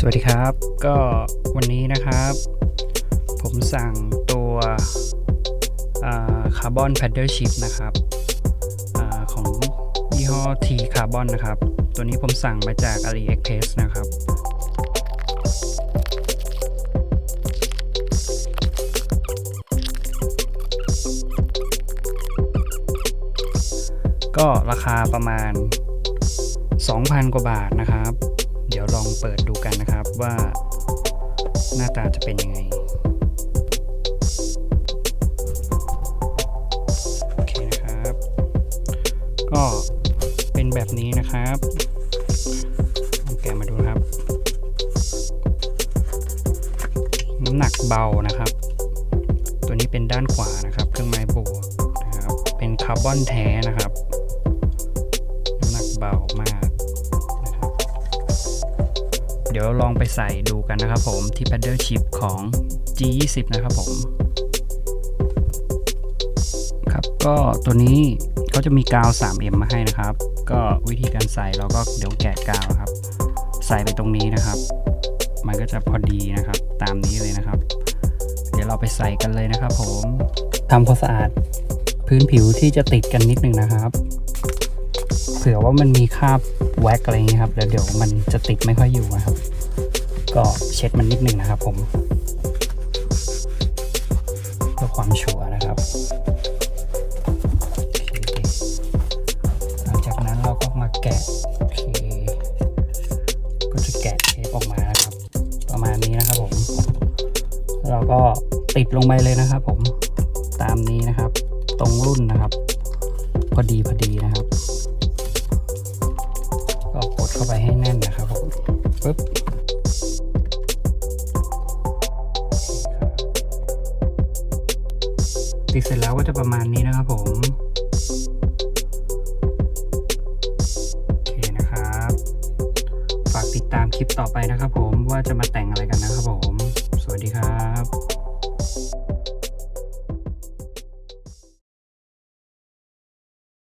สวัสดีครับ ก็วันนี้นะครับ ผมสั่งตัวคาร์บอนแพดเดิลชิพนะครับอของยี่ห้อ T Carbon นะครับ ตัวนี้ผมสั่งมาจาก AliExpress นะครับก็ราคาประมาณ 2,000 กว่าบาทนะครับ ดี๋ยวลองเปิดดูกันนะครับว่าหน้าตาจะเป็นยังไง โอเคนะครับ ก็เป็นแบบนี้นะครับแกะมาดูครับ น้ำหนักเบานะครับ ตัวนี้เป็นด้านขวานะครับ เครื่องไม้บวกนะครับ เป็นคาร์บอนแท้นะครับ น้ำหนักเบามาก ดี๋ยวลองไปใส่ดูกันนะครับผมที่ Paddle Chip ของ G20 นะครับผม ครับก็ตัวนี้เขาจะมีกาว 3M มาให้นะครับ ก็วิธีการใส่เราก็เดี๋ยวแกะกาวครับ ใส่ไปตรงนี้นะครับ มันก็จะพอดีนะครับตามนี้เลยนะครับ เดี๋ยวเราไปใส่กันเลยนะครับผมทำความสะอาดพื้นผิวที่จะติดกันนิดนึงนะครับ เผื่อว่ามันมีคราบแว็กอะไรอย่างเงี้ยครับแล้วเดี๋ยวมันจะติดไม่ค่อยอยู่นะครับ ก็เช็ดมันนิดนึงนะครับผมเพื่อความชัวร์นะครับ หลังจากนั้นเราก็มาแกะเคก็จะแกะเทปออกมานะครับ ประมาณนี้นะครับผมเราก็ติดลงไปเลยนะครับ ผมตามนี้นะครับ ตรงรุ่นนะครับ พอดีพอดีนะครับ ก็กดเข้าไปให้แน่นนะครับผมปึ๊บติดเสร็จแล้วก็จะประมาณนี้นะครับผมโอเคนะครับ ฝากติดตามคลิปต่อไปนะครับผมว่าจะมาแต่ง